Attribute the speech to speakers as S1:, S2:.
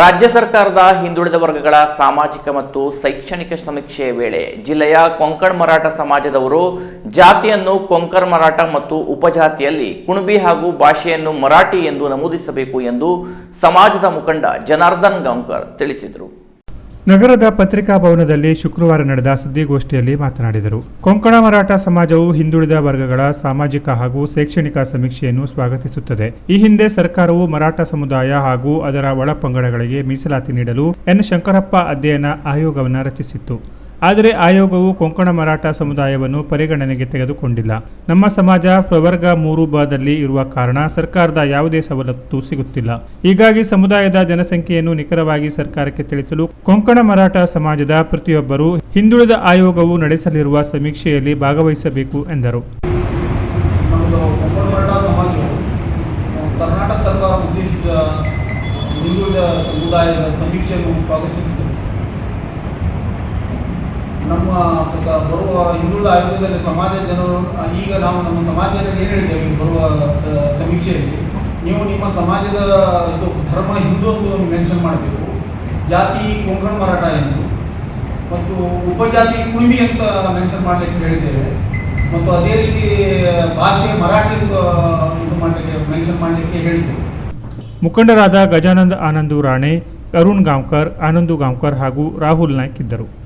S1: ರಾಜ್ಯ ಸರ್ಕಾರದ ಹಿಂದುಳಿದ ವರ್ಗಗಳ ಸಾಮಾಜಿಕ ಮತ್ತು ಶೈಕ್ಷಣಿಕ ಸಮೀಕ್ಷೆಯ ವೇಳೆ ಜಿಲ್ಲೆಯ ಕೊಂಕಣ್ ಮರಾಠ ಸಮಾಜದವರು ಜಾತಿಯನ್ನು ಕೊಂಕರ್ ಮರಾಠ ಮತ್ತು ಉಪಜಾತಿಯಲ್ಲಿ ಕುಣಬಿ ಹಾಗೂ ಭಾಷೆಯನ್ನು ಮರಾಠಿ ಎಂದು ನಮೂದಿಸಬೇಕು ಎಂದು ಸಮಾಜದ ಮುಖಂಡ ಜನಾರ್ದನ್ ಗಾಂವ್ಕರ್ ತಿಳಿಸಿದರು.
S2: ನಗರದ ಪತ್ರಿಕಾ ಭವನದಲ್ಲಿ ಶುಕ್ರವಾರ ನಡೆದ ಸುದ್ದಿಗೋಷ್ಠಿಯಲ್ಲಿ ಮಾತನಾಡಿದರು. ಕೊಂಕಣ ಮರಾಠ ಸಮಾಜವು ಹಿಂದುಳಿದ ವರ್ಗಗಳ ಸಾಮಾಜಿಕ ಹಾಗೂ ಶೈಕ್ಷಣಿಕ ಸಮೀಕ್ಷೆಯನ್ನು ಸ್ವಾಗತಿಸುತ್ತದೆ. ಈ ಹಿಂದೆ ಸರ್ಕಾರವು ಮರಾಠ ಸಮುದಾಯ ಹಾಗೂ ಅದರ ಒಳಪಂಗಡಗಳಿಗೆ ಮೀಸಲಾತಿ ನೀಡಲು ಎನ್. ಶಂಕರಪ್ಪ ಅಧ್ಯಯನ ಆಯೋಗವನ್ನು ರಚಿಸಿತ್ತು. ಆದರೆ ಆಯೋಗವು ಕೊಂಕಣ ಮರಾಠ ಸಮುದಾಯವನ್ನು ಪರಿಗಣನೆಗೆ ತೆಗೆದುಕೊಂಡಿಲ್ಲ. ನಮ್ಮ ಸಮಾಜ ಪ್ರವರ್ಗ ಮೂರು ಬಾದಲ್ಲಿ ಇರುವ ಕಾರಣ ಸರ್ಕಾರದ ಯಾವುದೇ ಸವಲತ್ತು ಸಿಗುತ್ತಿಲ್ಲ. ಹೀಗಾಗಿ ಸಮುದಾಯದ ಜನಸಂಖ್ಯೆಯನ್ನು ನಿಖರವಾಗಿ ಸರ್ಕಾರಕ್ಕೆ ತಿಳಿಸಲು ಕೊಂಕಣ ಮರಾಠ ಸಮಾಜದ ಪ್ರತಿಯೊಬ್ಬರು ಹಿಂದುಳಿದ ಆಯೋಗವು ನಡೆಸಲಿರುವ ಸಮೀಕ್ಷೆಯಲ್ಲಿ ಭಾಗವಹಿಸಬೇಕು ಎಂದರು.
S3: ಸಮುದಾಯದ ಸಮೀಕ್ಷೆಯನ್ನು ಸ್ವಾಗತಿಸುತ್ತದೆ. ನಮ್ಮ ಬರುವ ಹಿಂದುಳಿದ ಆಯೋಗದಲ್ಲಿ ಸಮಾಜ ಜನರು ಈಗ ನಾವು ನಮ್ಮ ಸಮಾಜದಲ್ಲಿ ಏನು ಹೇಳಿದ್ದೇವೆ ಬರುವ ಸಮೀಕ್ಷೆಯಲ್ಲಿ? ನೀವು ನಿಮ್ಮ ಸಮಾಜದ ಇದು ಧರ್ಮ ಹಿಂದೂ ಅಂತ ಮೆನ್ಷನ್ ಮಾಡಬೇಕು. ಜಾತಿ ಕೊಂಕಣ ಮರಾಠ ಎಂದು. ಮತ್ತು ಉಪಜಾತಿ ಕುಣಿಮಿ ಅಂತ ಮೆನ್ಷನ್ ಮಾಡಲಿಕ್ಕೆ ಹೇಳಿದ್ದೇವೆ. ಮತ್ತು ಅದೇ ರೀತಿ, ಭಾಷೆ ಮರಾಠಿ ಇದು ಮಾಡಲಿಕ್ಕೆ ಮೆನ್ಷನ್ ಮಾಡಲಿಕ್ಕೆ ಹೇಳಿದ್ದೇವೆ.
S2: ಮುಖಂಡರಾದ ಗಜಾನಂದ ಆನಂದು ರಾಣೆ ಅರುಣ್ ಗಾಂವ್ಕರ್, ಆನಂದು ಗಾಂವ್ಕರ್ ಹಾಗೂ ರಾಹುಲ್ ನಾಯ್ಕ್ ಇದ್ದರು.